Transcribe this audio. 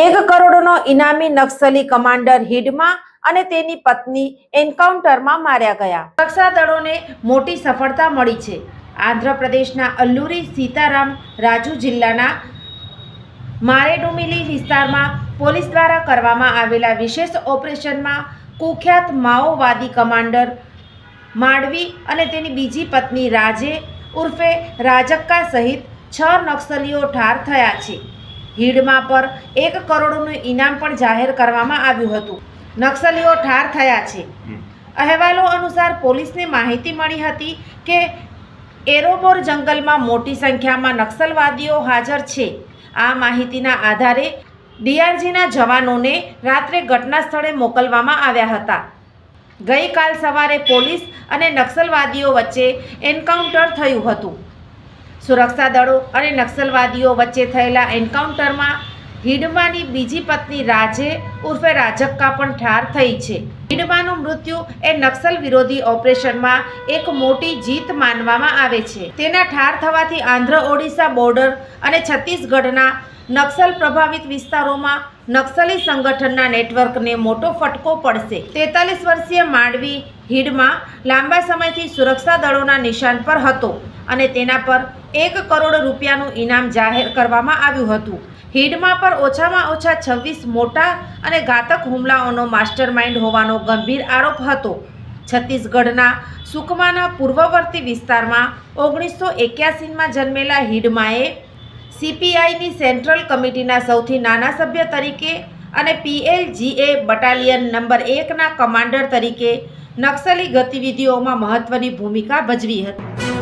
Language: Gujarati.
એક કરોડનો ઇનામી નક્સલી કમાન્ડર હિડમાં અને તેની પત્ની એન્કાઉન્ટરમાં માર્યા ગયા. સુરક્ષા દળોને મોટી સફળતા મળી છે. આંધ્રપ્રદેશના અલ્લુરી સીતારામ રાજુ જિલ્લાના મારેડુમિલી વિસ્તારમાં પોલીસ દ્વારા કરવામાં આવેલા વિશેષ ઓપરેશનમાં કુખ્યાત માઓવાદી કમાન્ડર માંડવી અને તેની બીજી પત્ની રાજે ઉર્ફે રાજક્કા સહિત છ નક્સલીઓ ઠાર થયા છે. હીડમાં પર એક કરોડનું ઇનામ પણ જાહેર કરવામાં આવ્યું હતું. નક્સલીઓ ઠાર થયા છે. અહેવાલો અનુસાર પોલીસને માહિતી મળી હતી કે એરોબોર જંગલમાં મોટી સંખ્યામાં નક્સલવાદીઓ હાજર છે. આ માહિતીના આધારે ડીઆરજીના જવાનોને રાત્રે ઘટના સ્થળે મોકલવામાં આવ્યા હતા. ગઈકાલ સવારે પોલીસ અને નક્સલવાદીઓ વચ્ચે એન્કાઉન્ટર થયું હતું. સુરક્ષા દળો અને નક્સલવાદીઓ વચ્ચે થયેલા એન્કાઉન્ટરમાં હિડમાની બીજી પત્ની રાજે ઉર્ફે રાજક્કા પણ ઠાર થઈ છે. હિડમાનું મૃત્યુ એ નક્સલ વિરોધી ઓપરેશનમાં એક મોટી જીત માનવામાં આવે છે. તેના ઠાર થવાથી આંધ્ર ઓડિશા બોર્ડર અને છત્તીસગઢના નક્સલ પ્રભાવિત વિસ્તારોમાં નક્સલી સંગઠનના નેટવર્કને મોટો ફટકો પડશે. તેતાલીસ વર્ષીય માંડવી હિડમાં લાંબા સમયથી સુરક્ષા દળોના નિશાન પર હતો. અને તેના પર એક કરોડ રૂપિયાનું ઇનામ જાહેર કરવામાં આવ્યું હતું. હિડમા પર ઓછામાં ઓછા છવ્વીસ મોટા અને ઘાતક હુમલાઓનો માસ્ટરમાઇન્ડ હોવાનો ગંભીર આરોપ હતો. છત્તીસગઢના સુકમાના પૂર્વવર્તી વિસ્તારમાં ઓગણીસો એક્યાસીમાં જન્મેલા હિડમાએ સીપીઆઈની સેન્ટ્રલ કમિટીના સૌથી નાના સભ્ય તરીકે અને પીએલજીએ બટાલિયન નંબર એકના કમાન્ડર તરીકે નક્સલી ગતિવિધિઓમાં મહત્વની ભૂમિકા ભજવી હતી.